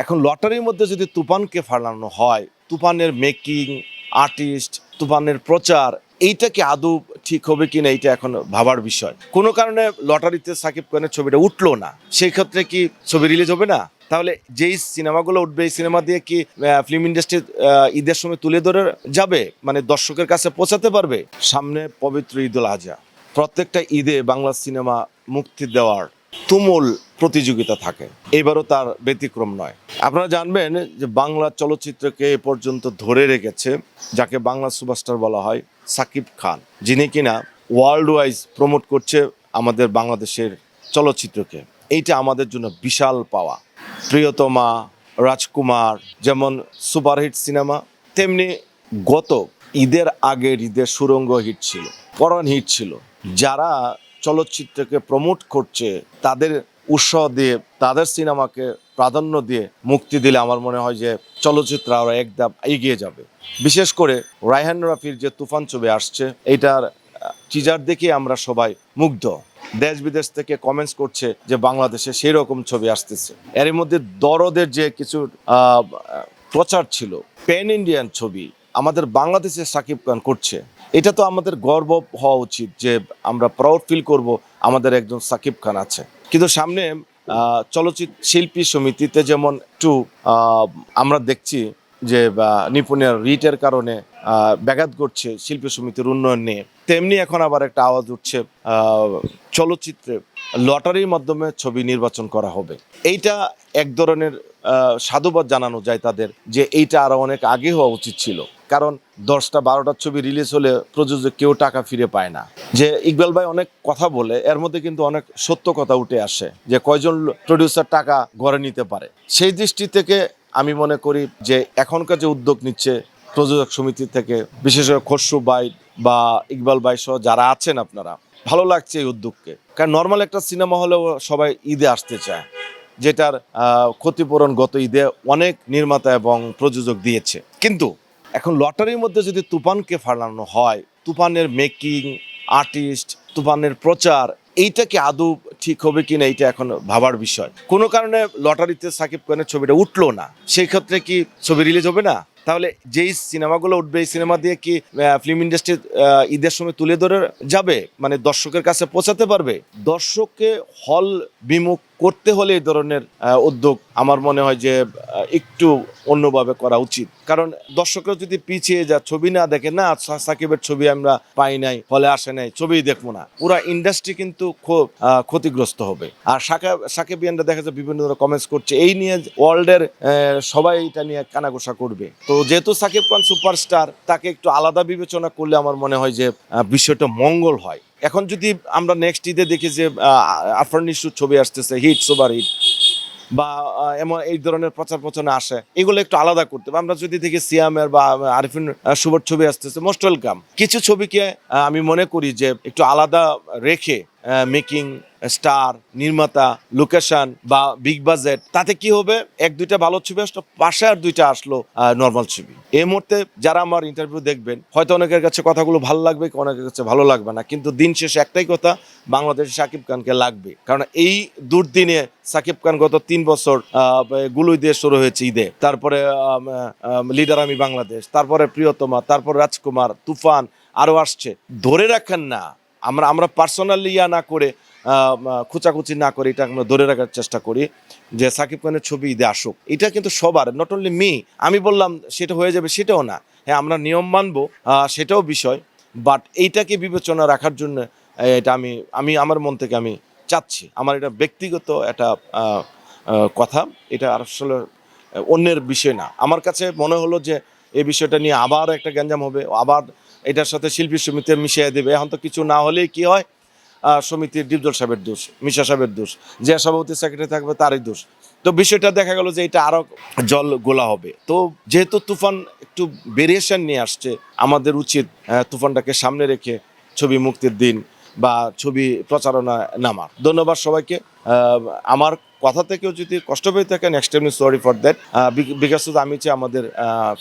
এখন লটারির মধ্যে যদি তুফানকে ফালানো হয়, তুফানের মেকিং আর্টিস্ট তুফানের প্রচার, এইটা কি আদৌ ঠিক হবে কিনা এইটা এখন ভাবার বিষয়। কোনো কারণে লটারিতে সাকিব খানের ছবিটা উঠল না, সেই ক্ষেত্রে কি ছবি রিলিজ হবে না? তাহলে যেই সিনেমাগুলো উঠবে, এই সিনেমা দিয়ে কি ফিল্ম ইন্ডাস্ট্রি ঈদের সময় তুলে ধরে যাবে? মানে দর্শকের কাছে পৌঁছাতে পারবে? সামনে পবিত্র ঈদুল আজহা। প্রত্যেকটা ঈদে বাংলা সিনেমা মুক্তি দেওয়ার তুমুল প্রতিযোগিতা থাকে। এবারও তার ব্যতিক্রম নয়। আপনারা জানবেন যে বাংলা চলচ্চিত্রকে এ পর্যন্ত ধরে রেখেছে, যাকে বাংলা সুপারস্টার বলা হয় সাকিব খান, যিনি কিনা ওয়ার্ল্ড ওয়াইজ প্রমোট করছে আমাদের বাংলাদেশের চলচ্চিত্রকে। এইটা আমাদের জন্য বিশাল পাওয়া। প্রিয়তমা, রাজকুমার, যেমন সুপারহিট সিনেমা, তেমনি গত ঈদের আগের ঈদের সুরঙ্গ হিট ছিল, পরাণ হিট ছিল, যারা চলচ্চিত্রকে প্রমোট করছে, তাদের উৎসাহ দিয়ে, তাদের সিনেমাকে প্রাধান্য দিয়ে মুক্তি দিলে আমার মনে হয় যে চলচ্চিত্র আরও একদম এগিয়ে যাবে। বিশেষ করে রায়হান রাফির যে তুফান ছবি আসছে, এটার টিজার দেখে আমরা সবাই মুগ্ধ। দেশ বিদেশ থেকে কমেন্টস করছে যে বাংলাদেশে সেই রকম ছবি আসতেছে। এর মধ্যে দরদের যে কিছু প্রচার ছিল প্যান ইন্ডিয়ান ছবি, আমাদের বাংলাদেশে সাকিব খান করছে। এটা তো আমাদের গর্ব হওয়া উচিত যে আমরা প্রাউড ফিল করব আমাদের একজন সাকিব খান আছে। কিন্তু সামনে চলচ্চিত্র শিল্পী সমিতিতে যেমন একটু আমরা দেখছি যে নিপুণের রিটের কারণে ব্যাঘাত ঘটছে শিল্পী সমিতির উন্নয়ন নিয়ে। তেমনি এখন আবার একটা আওয়াজ উঠছে চলচ্চিত্রে। লটারির মাধ্যমে ছবি নির্বাচন করা হবে। এইটা এক ধরনের সাধুবাদ জানানো যায় তাদের যে, এইটা আরও অনেক আগে হওয়া উচিত ছিল। কারণ দশটা, বারোটার ছবি রিলিজ হলে প্রযোজক কেউ টাকা ফিরে পায় না। যে, ইকবাল ভাই অনেক কথা বলে, এর মধ্যে কিন্তু অনেক সত্য কথা উঠে আসে যে, কয়জন প্রডিউসার টাকা ঘরে নিতে পারে। সেই দৃষ্টি থেকে আমি মনে করি যে এখনকার যে উদ্যোগ নিচ্ছে প্রযোজক সমিতি থেকে বিশেষ করে খসরু ভাই বা ইকবাল বাই সহ যারা আছেন আপনারা, ভালো লাগছে এই উদ্যোগকে। কারণ নর্মাল একটা সিনেমা হলেও সবাই ঈদে আসতে চায়, যেটার ক্ষতিপূরণ গত ঈদে অনেক নির্মাতা এবং প্রযোজক দিয়েছে। কিন্তু এখন লটারির মধ্যে যদি তুফানকে ফালানো হয়, তুফানের মেকিং আর্টিস্ট তুফানের প্রচার, এইটাকে আদৌ ঠিক হবে কিনা এটা এখন ভাবার বিষয়। কোনো কারণে লটারিতে সাকিব খানের ছবিটা উঠল না, সেই ক্ষেত্রে কি ছবি রিলিজ হবে না? তাহলে যেই সিনেমাগুলো উঠবে, এই সিনেমা দিয়ে কি ফিল্ম ইন্ডাস্ট্রি ঈদের সময় তুলে ধরে যাবে? মানে দর্শকের কাছে পৌঁছাতে পারবে? দর্শককে হল বিমুখ করতে হলে এই ধরনের উদ্যোগ আমার মনে হয় যে একটু অন্যভাবে করা উচিত। কারণ দর্শকরা যদি পিছিয়ে যা ছবি না দেখে, না সাকিবের ছবি আমরা পাই নাই হলে আসে নাই ছবি দেখব না। পুরা ইন্ডাস্ট্রি কিন্তু খুব ক্ষতিগ্রস্ত হবে। আর সাকিব সাকিবিয়ানরা দেখা যায় বিভিন্ন ধরনের কমেন্টস করছে, এই নিয়ে ওয়ার্ল্ডের সবাই এটা নিয়ে কানাঘোষা করবে। তো যেহেতু সাকিব খান সুপারস্টার তাকে একটু আলাদা বিবেচনা করলে আমার মনে হয় যে বিষয়টা মঙ্গল হয়। এখন যদি আমরা নেক্সট ঈদে দেখি যে আফরান নিশুর ছবি আসতেছে হিট সুপার হিট বা এমন এই ধরনের প্রচার প্রচারে আসে, এগুলো একটু আলাদা করতে হবে। আমরা যদি দেখি সিয়ামের বা আরিফিন শুভর ছবি আসতেছে মোস্ট ওয়েলকাম কিছু ছবিকে আমি মনে করি যে একটু আলাদা রেখে মেকিং স্টার নির্মাতা লোকেশন বা বিগ বাজেট তাতে কি হবে? এক, দুইটা ভালো ছবি আসলো, পাশে আর দুইটা আসলো নর্মাল ছবি। এই মুহূর্তে যারা আমার ইন্টারভিউ দেখবেন, হয়তো অনেকের কাছে কথাগুলো ভালো লাগবে, অনেকের কাছে ভালো লাগবে না, কিন্তু দিন শেষে একটাই কথা, বাংলাদেশে সাকিব খানকে লাগবে। কারণ এই দুর্দিনে সাকিব খান গত তিন বছর গুলুই দিয়ে শুরু হয়েছে ঈদে। তারপরে লিডার আমি বাংলাদেশ, তারপরে প্রিয়তমা, তারপর রাজকুমার, তুফান আরও আসছে। ধরে রাখেন না আমরা আমরা পার্সোনালি ইয়া না করে খোঁচাখুচি না করে এটা আমরা ধরে রাখার চেষ্টা করি যে সাকিব খানের ছবি ঈদে আসুক। এটা কিন্তু সবার নট অনলি মি আমি বললাম সেটা হয়ে যাবে, সেটাও না। হ্যাঁ আমরা নিয়ম মানবো সেটাও বিষয় বাট এইটাকে বিবেচনা রাখার জন্য এটা আমি আমি, আমার মন থেকে আমি চাচ্ছি। আমার এটা ব্যক্তিগত একটা কথা, এটা আসলে অন্যের বিষয় না। আমার কাছে মনে হলো যে এই বিষয়টা নিয়ে আবার একটা গ্যাঞ্জাম হবে, আবার এটার সাথে শিল্পী সমিতি মিশিয়ে দেবে। এখন তো কিছু না হলেই কি হয়? সমিতির ডিপজল সাহেবের দোষ, মিশা সাহেবের দোষ, যে সভাপতি সেক্রেটারি থাকবে তারই দোষ। তো বিষয়টা দেখা গেল যে এটা আরও জল গোলা হবে। তো যেহেতু তুফান একটু ভেরিয়েশন নিয়ে আসছে, আমাদের উচিত তুফানটাকে সামনে রেখে ছবি মুক্তির দিন বা ছবি প্রচারণা নামার। ধন্যবাদ সবাইকে। আমার কথা থেকেও যদি কষ্ট পেয়ে থাকেন extremely sorry for that because আমি চাই আমাদের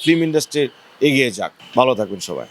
ফিল্ম ইন্ডাস্ট্রি এগিয়ে যাক। ভালো থাকবেন সবাই।